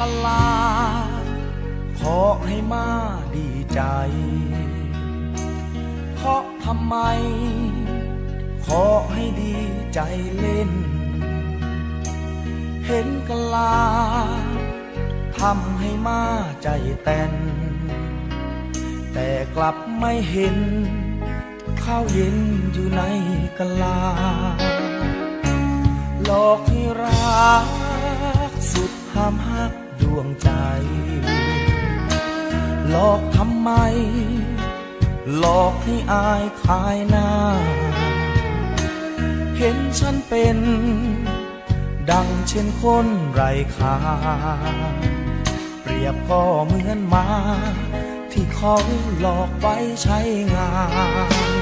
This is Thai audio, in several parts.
กลา ขอให้มาดีใจเพราะทำไม ขอให้ดีใจเล่น เห็นกลาทำให้มาใจเต้นแต่กลับไม่เห็น ข้าวเย็นอยู่ในกะลา หลอกให้รักสุดห้ามหัก วงใจ หลอกทำไม หลอกให้อายขายหน้า เห็นฉันเป็น ดังเช่นคนไร้ค่าเปรียบก็เหมือนมา ที่เขาหลอกไว้ใช้งาน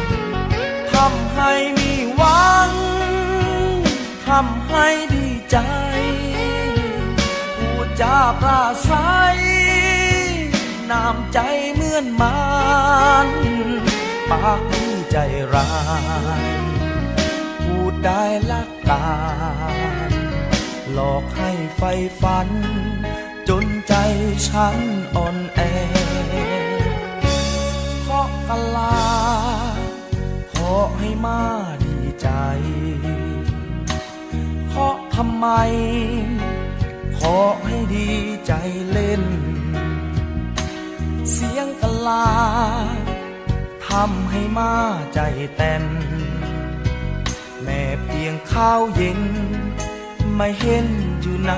ทำให้มีหวังทำให้ดีใจ จาปราศัยน้ำใจเหมือนมานปากที่ใจร้ายพูดได้ลักการหลอกให้ไฟฝัน จนใจฉันอ่อนแอขอกะลาขอให้มาดีใจขอทำไม ขอให้ดีใจเล่น เสียงกลาทำให้มาใจเต้น แม่เพียงข้าวเย็น ไม่เห็นอยู่ใน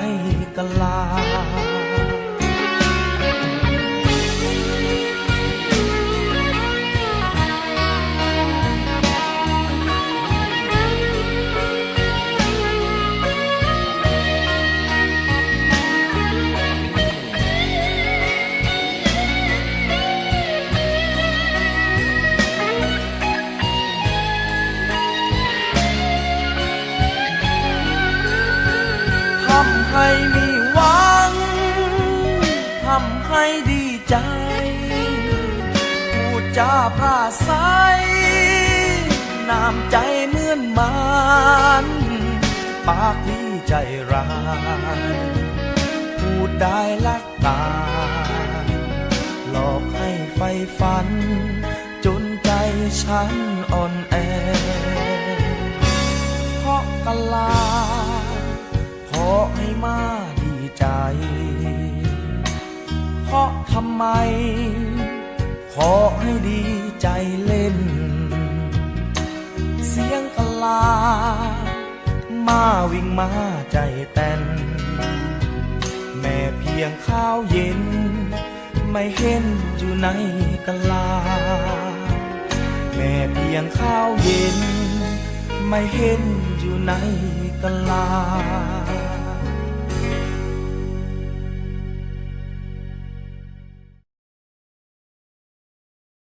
กลาำให้ดีใจ พูดจาปราศัยน้ำใจเหมือนมานปากนี้ใจร้าย พูดได้ลักกาหลอกให้ไฟฝัน จนใจฉันอ่อนแอเพราะกลาขอให้มา ขอให้ดีใจเล่น เสียงกลา มาวิ่งมาใจเต้นแม่เพียงข้าวเย็น ไม่เห็นอยู่ในกลา แม่เพียงข้าวเย็น ไม่เห็นอยู่ในกลา